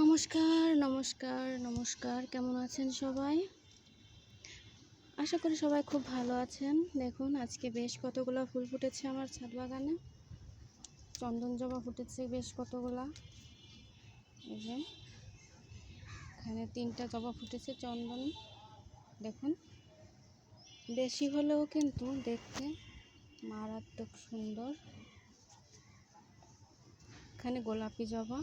নমস্কার নমস্কার নমস্কার। কেমন আছেন সবাই? আশা করি সবাই খুব ভালো আছেন। দেখুন, আজকে বেশ কতগুলো ফুল ফুটেছে আমার ছাদ বাগানে। চন্দন জবা ফুটেছে বেশ কতগুলা। এখানে তিনটা জবা ফুটেছে চন্দন। দেখুন, বেশি হলেও কিন্তু দেখতে মারাত্মক সুন্দর। এখানে গোলাপি জবা।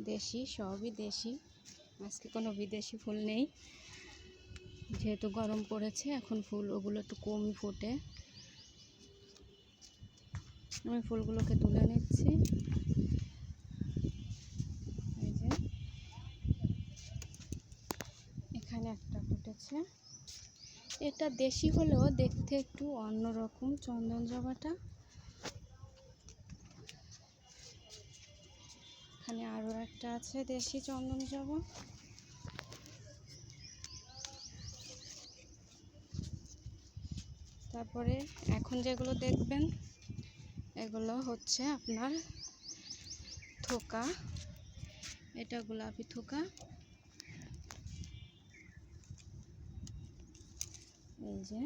দেশি, সবই দেশি। আজকে কোনো বিদেশি ফুল নেই। যেহেতু গরম পড়েছে, এখন ফুল ওগুলো একটু কমই ফোটে। আমি ফুলগুলোকে তুলে নিচ্ছি। এই যে। এখানে একটা ফুটেছে। এটা দেশি হলেও দেখতে একটু অন্যরকম চন্দন জবাটা। এখানে আরও একটা আছে, দেশি চন্দন জবা। তারপরে এখন যেগুলো দেখবেন, এগুলো হচ্ছে আপনার থোকা। এটা গোলাপি থোকা। এই যে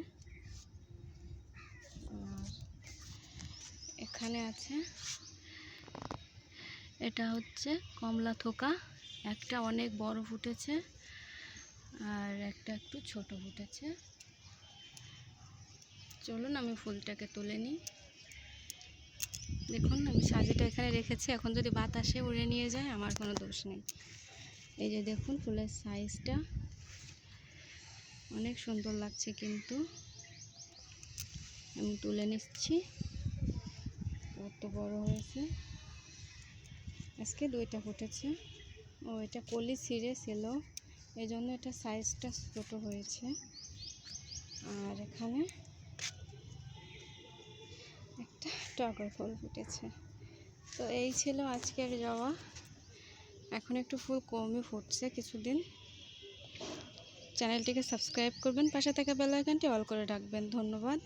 আর এখানে আছে এটা হচ্ছে কমলা থোকা। একটা অনেক বড় ফুটেছে আর একটা একটু ছোট ফুটেছে। চলুন আমি ফুলটাকে তুলে নিই। দেখুন, আমি সাজিটা এখানে রেখেছি। এখন যদি বাতাসে উড়ে নিয়ে যায়, আমার কোনো দোষ নেই। এই যে দেখুন, ফুলের সাইজটা অনেক সুন্দর লাগছে কিন্তু। আমি তুলে নিচ্ছি। কত বড় হয়েছে। আজকে দুইটা ফুটেছে। ও, এটা কলি ছিঁড়ে ছিল। এই জন্য এটা সাইজটা ছোটো হয়েছে। আর এখানে একটা টগর ফুল ফুটেছে। তো এই ছিল আজকের যাওয়া এখন একটু ফুল কমই ফুটছে কিছুদিন। চ্যানেলটিকে সাবস্ক্রাইব করবেন, পাশে থাকা বেল আইকনটি অল করে রাখবেন। ধন্যবাদ।